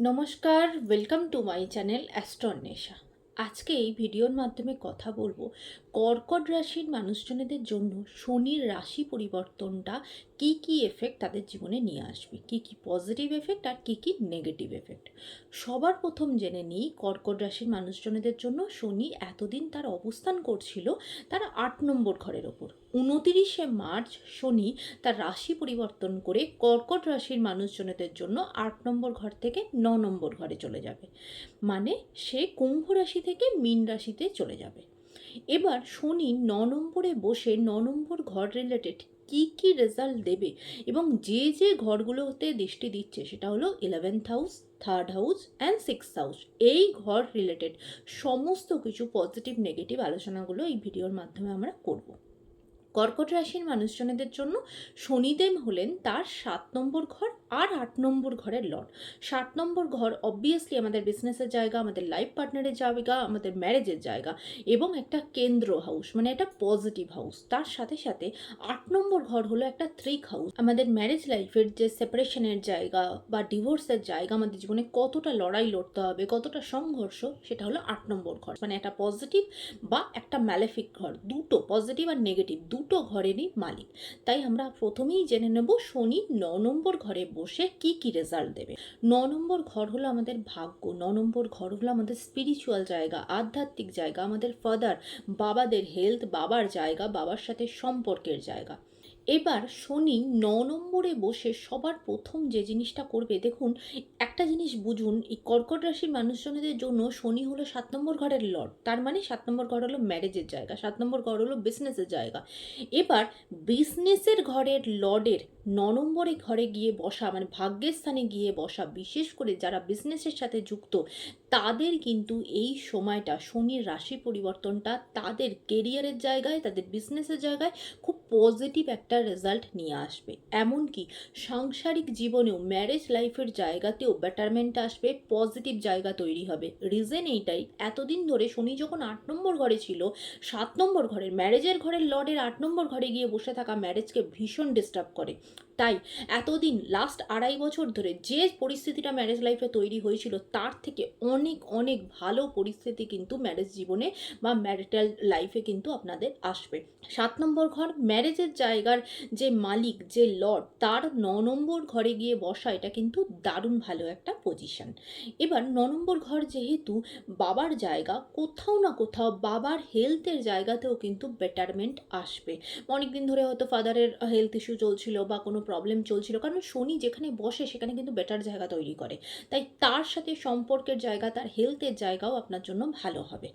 নমস্কার welcome to my channel Astronesha আজকে এই ভিডিওর মাধ্যমে কথা বলব কর্কট রাশির মানুষজনেদের জন্য শনির রাশি পরিবর্তনটা কি কি এফেক্ট তাদের জীবনে নিয়ে আসবে, কি কি পজিটিভ এফেক্ট আর কি কি নেগেটিভ এফেক্ট সবার প্রথম জেনে নিই কর্কট রাশির মানুষজনেদের জন্য শনি এতদিন তার অবস্থান করছিল তার আট নম্বর ঘরের ওপর। উনতিরিশে মার্চ শনি তার রাশি পরিবর্তন করে কর্কট রাশির মানুষজনেদের জন্য আট নম্বর ঘর থেকে ন নম্বর ঘরে চলে যাবে। মানে সে কুম্ভ রাশি থেকে মীন রাশিতে চলে যাবে। এবার শনি ন নম্বরে বসে ন নম্বর ঘর রিলেটেড কী কী রেজাল্ট দেবে এবং যে যে ঘরগুলোতে দৃষ্টি দিচ্ছে সেটা হলো eleventh house third house and six house এই ঘর রিলেটেড সমস্ত কিছু পজিটিভ নেগেটিভ আলোচনাগুলো এই ভিডিওর মাধ্যমে আমরা করব। কর্কট রাশির মানুষজনেদের জন্য শনিদেব হলেন তার সাত নম্বর ঘর। আর আট নম্বর ঘরের লর্ড সাত নম্বর ঘর অবভিয়াসলি আমাদের বিজনেসের জায়গা, আমাদের লাইফ পার্টনারের জায়গা, আমাদের ম্যারেজের জায়গা এবং একটা কেন্দ্র হাউস মানে একটা পজিটিভ হাউস তার সাথে সাথে আট নম্বর ঘর হলো একটা থ্রিক হাউস আমাদের ম্যারেজ লাইফের যে সেপারেশনের জায়গা বা ডিভোর্সের জায়গা আমাদের জীবনে কতটা লড়াই লড়তে হবে, কতটা সংঘর্ষ, সেটা হলো আট নম্বর ঘর। মানে একটা পজিটিভ বা একটা ম্যালেফিক ঘর। দুটো পজিটিভ আর নেগেটিভ দুটো ঘরেরই মালিক। তাই আমরা প্রথমেই জেনে নেব শনি ন নম্বর ঘরে বসে কি কি রেজাল্ট দেবে? ন নম্বর ঘর হলো আমাদের ভাগ্য, ন নম্বর ঘর হলো আমাদের স্পিরিচুয়াল জায়গা, আধ্যাত্মিক জায়গা, আমাদের ফাদার বাবাদের হেলথ বাবার জায়গা, বাবার সাথে সম্পর্কের জায়গা। এবার শনি ন নম্বরে বসে সবার প্রথম যে জিনিসটা করবে, দেখুন, একটা জিনিস বুঝুন, এই কর্কট রাশির মানুষজনদের জন্য শনি হলো সাত নম্বর ঘরের লর্ড, তার মানে সাত নম্বর ঘর হলো ম্যারেজের জায়গা, সাত নম্বর ঘর হলো বিজনেসের জায়গা। এবার বিজনেসের ঘরের লর্ডের ন নম্বরে ঘরে গিয়ে বসা মানে ভাগ্যের স্থানে গিয়ে বসা, বিশেষ করে যারা বিজনেসের সাথে যুক্ত, তাদের কিন্তু এই সময়টা শনির রাশি পরিবর্তনটা তাদের কেরিয়ারের জায়গায়, তাদের বিজনেসের জায়গায় খুব পজিটিভ একটা রেজাল্ট নিয়ে আসবে। এমনকি সাংসারিক জীবনেও ম্যারেজ লাইফের জায়গাতেও বেটারমেন্ট আসবে পজিটিভ জায়গা তৈরি হবে। রিজন এইটাই, এতদিন ধরে শনি যখন আট নম্বর ঘরে ছিল, সাত নম্বর ঘরের ম্যারেজের ঘরের লর্ডের আট নম্বর ঘরে গিয়ে বসে থাকা ম্যারেজকে ভীষণ ডিস্টার্ব করে। তাই এতদিন লাস্ট আড়াই বছর ধরে যে পরিস্থিতিটা ম্যারেজ লাইফে তৈরি হয়েছিল, তার থেকে অনেক অনেক ভালো পরিস্থিতি কিন্তু ম্যারেজ জীবনে বা ম্যারিটাল লাইফে কিন্তু আপনাদের আসবে। সাত নম্বর ঘর ম্যারেজের জায়গার যে মালিক, যে লর্ড, তার ন নম্বর ঘরে গিয়ে বসা, এটা কিন্তু দারুণ ভালো একটা পজিশন এবার ন নম্বর ঘর যেহেতু বাবার জায়গা, কোথাও না কোথাও বাবার হেলথের জায়গাতেও কিন্তু বেটারমেন্ট আসবে। অনেকদিন ধরে হয়তো ফাদারের হেলথ ইস্যু চলছিল বা কোনো প্রবলেম চলছিল, কারণ শনি যেখানে বসে, সেখানে কিন্তু বেটার জায়গা তৈরি করে। তাই তার সাথে সম্পর্কের জায়গা, তার হেলথের জায়গাও আপনার জন্য ভালো হবে।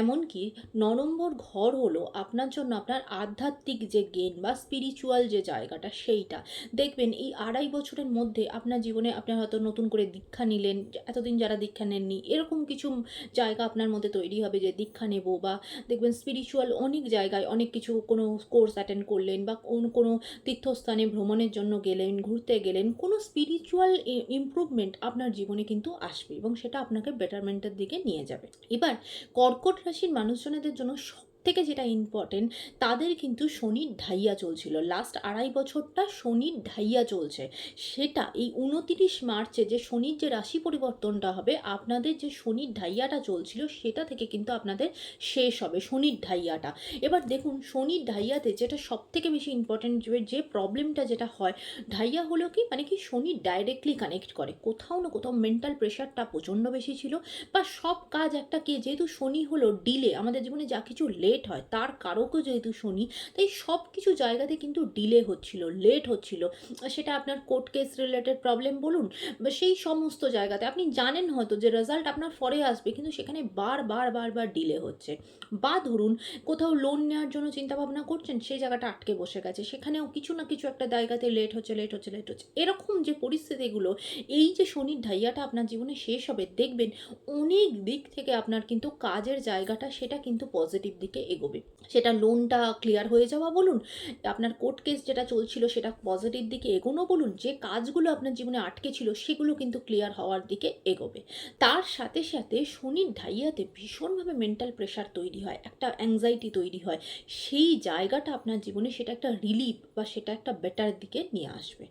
এমনকি ন নম্বর ঘর হলো আপনার জন্য আপনার আধ্যাত্মিক যে জ্ঞান বা স্পিরিচুয়াল যে জায়গাটা সেইটা। দেখবেন এই আড়াই বছরের মধ্যে আপনার জীবনে আপনার হয়তো নতুন করে দীক্ষা নিলেন, এতদিন যারা দীক্ষা নেননি, এরকম কিছু জায়গা আপনার মধ্যে তৈরি হবে যে দীক্ষা নেব বা দেখবেন স্পিরিচুয়াল অনেক জায়গায় অনেক কিছু কোনো কোর্স অ্যাটেন্ড করলেন বা কোনো কোনো তীর্থস্থানে ভ্রমণের জন্য গেলেন, ঘুরতে গেলেন, কোনো স্পিরিচুয়াল ইমপ্রুভমেন্ট আপনার জীবনে কিন্তু আসবে এবং সেটা আপনাকে বেটারমেন্টের দিকে নিয়ে যাবে। এবার কর্কট রাশির মানুষজনেদের জন্য সব থেকে যেটা ইম্পর্টেন্ট তাদের কিন্তু শনির ঢাইয়া চলছিল। লাস্ট আড়াই বছরটা শনির ঢাইয়া চলছে। সেটা এই উনতিরিশ মার্চে যে শনির যে রাশি পরিবর্তনটা হবে, আপনাদের যে শনির ঢাইয়াটা চলছিল, সেটা থেকে কিন্তু আপনাদের শেষ হবে শনির ঢাইয়াটা। এবার দেখুন, শনির ঢাইয়াতে যেটা সব থেকে বেশি ইম্পর্টেন্ট যে প্রবলেমটা যেটা হয়, ঢাইয়া হলো কি মানে কি শনি ডাইরেক্টলি কানেক্ট করে। কোথাও না কোথাও মেন্টাল প্রেশারটা প্রচণ্ড বেশি ছিল। বা সব কাজ একটা কে, যেহেতু শনি হলো ডিলে আমাদের জীবনে যা কিছু লেট হয়, তার কারকও যেহেতু শনি, তাই সব কিছু জায়গাতে কিন্তু ডিলে হচ্ছিল লেট হচ্ছিল। সেটা আপনার কোর্ট কেস রিলেটেড প্রবলেম বলুন, বা সেই সমস্ত জায়গাতে। আপনি জানেন হয়তো যে রেজাল্ট আপনার ফরে আসবে, কিন্তু সেখানে বার বার বার বার ডিলে হচ্ছে। বা ধরুন, কোথাও লোন নেওয়ার জন্য চিন্তা ভাবনা করছেন, সেই জায়গাটা আটকে বসে গেছে। সেখানেও কিছু না কিছু একটা জায়গাতে লেট হচ্ছে লেট হচ্ছে লেট হচ্ছে। এরকম যে পরিস্থিতিগুলো, এই যে শনির ঢাইয়াটা আপনার জীবনে শেষ হবে, দেখবেন অনেক দিক থেকে আপনার কিন্তু কাজের জায়গাটা, সেটা কিন্তু পজিটিভ দিকে এগোবে। সেটা লোনটা ক্লিয়ার হয়ে যাওয়া বলুন, আপনার কোর্ট কেস যেটা চলছিল সেটা পজিটিভ দিকে এগোনো বলুন, যে কাজগুলো আপনার জীবনে আটকে ছিল সেগুলো কিন্তু ক্লিয়ার হওয়ার দিকে এগোবে। তার সাথে সাথে শনির ঢাইয়াতে ভীষণভাবে মেন্টাল প্রেশার তৈরি হয়, একটা অ্যাংজাইটি তৈরি হয়। সেই জায়গাটা আপনার জীবনে সেটা একটা রিলিফ বা সেটা একটা বেটার দিকে নিয়ে আসবে।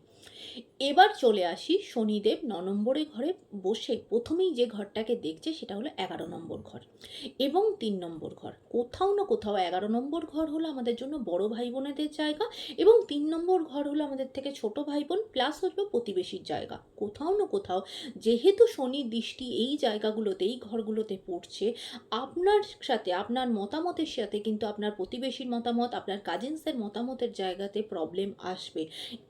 এবার চলে আসি শনিদেব ন নম্বরে ঘরে বসে প্রথমেই যে ঘরটাকে দেখছে সেটা হলো এগারো নম্বর ঘর এবং তিন নম্বর ঘর। কোথাও না কোথাও এগারো নম্বর ঘর হলো আমাদের জন্য বড় ভাই বোনেদের জায়গা এবং তিন নম্বর ঘর হলো আমাদের থেকে ছোট ভাই বোন প্লাস হলো প্রতিবেশীর জায়গা। কোথাও না কোথাও যেহেতু শনি দৃষ্টি এই জায়গাগুলোতে এই ঘরগুলোতে পড়ছে, আপনার সাথে, আপনার মতামতের সাথে কিন্তু আপনার প্রতিবেশীর মতামত, আপনার কাজিনসের মতামতের জায়গাতে প্রবলেম আসবে।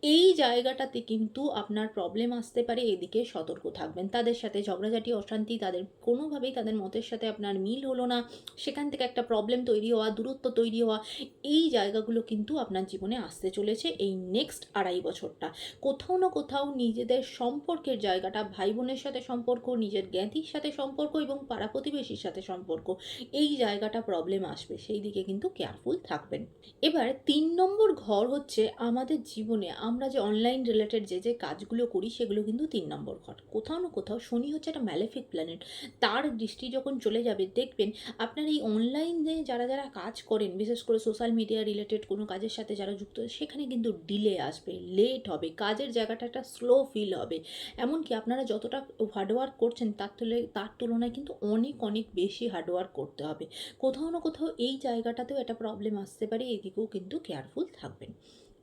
এই জায়গাটাতে কিন্তু আপনার প্রবলেম আসতে পারে, এদিকে সতর্ক থাকবেন। তাদের সাথে ঝগড়াঝাটি, অশান্তি, তাদের কোনোভাবেই তাদের মতের সাথে আপনার মিল হলো না। সেখান থেকে একটা প্রবলেম তৈরি হওয়া, দূরত্ব তৈরি হওয়া, এই জায়গাগুলো কিন্তু আপনার জীবনে আসতে চলেছে এই নেক্সট আড়াই বছরটা। কোথাও না কোথাও নিজেদের সম্পর্কের জায়গাটা ভাই বোনের সাথে সম্পর্ক, নিজের জ্ঞাতির সাথে সম্পর্ক এবং পাড়া প্রতিবেশীর সাথে সম্পর্ক, এই জায়গাটা প্রবলেম আসবে। সেই দিকে কিন্তু কেয়ারফুল থাকবেন। এবার তিন নম্বর ঘর হচ্ছে আমাদের জীবনে আমরা যে অনলাইন রিলেটেড যে যে কাজগুলো করি সেগুলো কিন্তু তিন নম্বর ঘর। কোথাও না কোথাও শনি হচ্ছে একটা ম্যালেফিক প্ল্যানেট তার দৃষ্টি যখন চলে যাবে, দেখবেন আপনার এই অনলাইনে যারা যারা কাজ করেন, বিশেষ করে সোশ্যাল মিডিয়া রিলেটেড কোনো কাজের সাথে যারা যুক্ত, সেখানে কিন্তু ডিলে আসবে লেট হবে, কাজের জায়গাটা একটা স্লো ফিল হবে। এমনকি আপনারা যতটা হার্ডওয়ার্ক করছেন, তার তুলে, তার তুলনায় কিন্তু অনেক অনেক বেশি হার্ডওয়ার্ক করতে হবে। কোথাও না কোথাও এই জায়গাটাতেও একটা প্রবলেম আসতে পারে, এদিকেও কিন্তু কেয়ারফুল থাকবেন।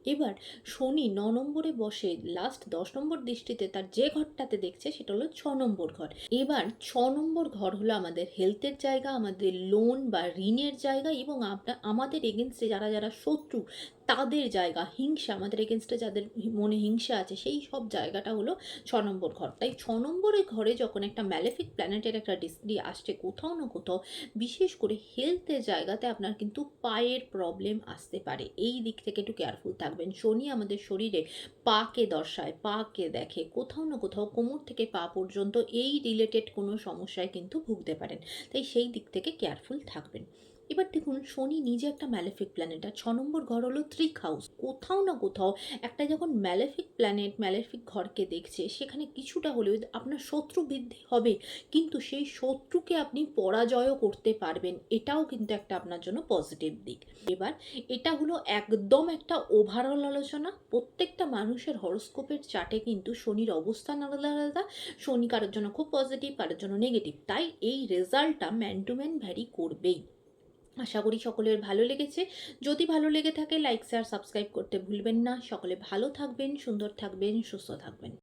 এবার শনি ন নম্বরে বসে লাস্ট দশ নম্বর দৃষ্টিতে তার যে ঘরটাতে দেখছে সেটা হলো ছ নম্বর ঘর। এবার ছ নম্বর ঘর হলো আমাদের হেলথের জায়গা, আমাদের লোন বা ঋণের জায়গা এবং আপনার আমাদের এগেনস্টে যারা যারা শত্রু, তাদের জায়গা, হিংসা, আমাদের এগেনস্টে যাদের মনে হিংসা আছে সেই সব জায়গাটা হলো ছ নম্বর ঘর। তাই ছ নম্বরের ঘরে যখন একটা ম্যালেফিক প্ল্যানেটের একটা ডিস্ট্রি আসছে কোথাও না কোথাও, বিশেষ করে হেলথের জায়গাতে আপনার কিন্তু পায়ের প্রবলেম আসতে পারে। এই দিক থেকে একটু কেয়ারফুল থাকবেন। শনি আমাদের শরীরে পাকে দর্শায় পাকে দেখে। কোথাও না কোথাও কোমর থেকে পা পর্যন্ত এই রিলেটেড কোনো সমস্যায় কিন্তু ভুগতে পারেন। তাই সেই দিক থেকে কেয়ারফুল থাকবেন। এবার দেখুন, শনি নিজে একটা ম্যালেফিক প্ল্যানেট আর ছ নম্বর ঘর হলো ত্রিক হাউস কোথাও না কোথাও একটা যখন ম্যালেফিক প্ল্যানেট ম্যালেফিক ঘরকে দেখছে, সেখানে কিছুটা হলেও আপনার শত্রু বৃদ্ধি হবে, কিন্তু সেই শত্রুকে আপনি পরাজয়ও করতে পারবেন। এটাও কিন্তু একটা আপনার জন্য পজিটিভ দিক। এবার এটা হলো একদম একটা ওভারঅল আলোচনা। প্রত্যেকটা মানুষের হরস্কোপের চার্টে কিন্তু শনির অবস্থান আলাদা আলাদা। শনি কারোর জন্য খুব পজিটিভ কারোর জন্য নেগেটিভ তাই এই রেজাল্টটা ম্যান টু ম্যান ভ্যারি করবেই। আশা করি সকলের ভালো লেগেছে। যদি ভালো লেগে থাকে লাইক শেয়ার সাবস্ক্রাইব করতে ভুলবেন না। সকলে ভালো থাকবেন, সুন্দর থাকবেন, সুস্থ থাকবেন।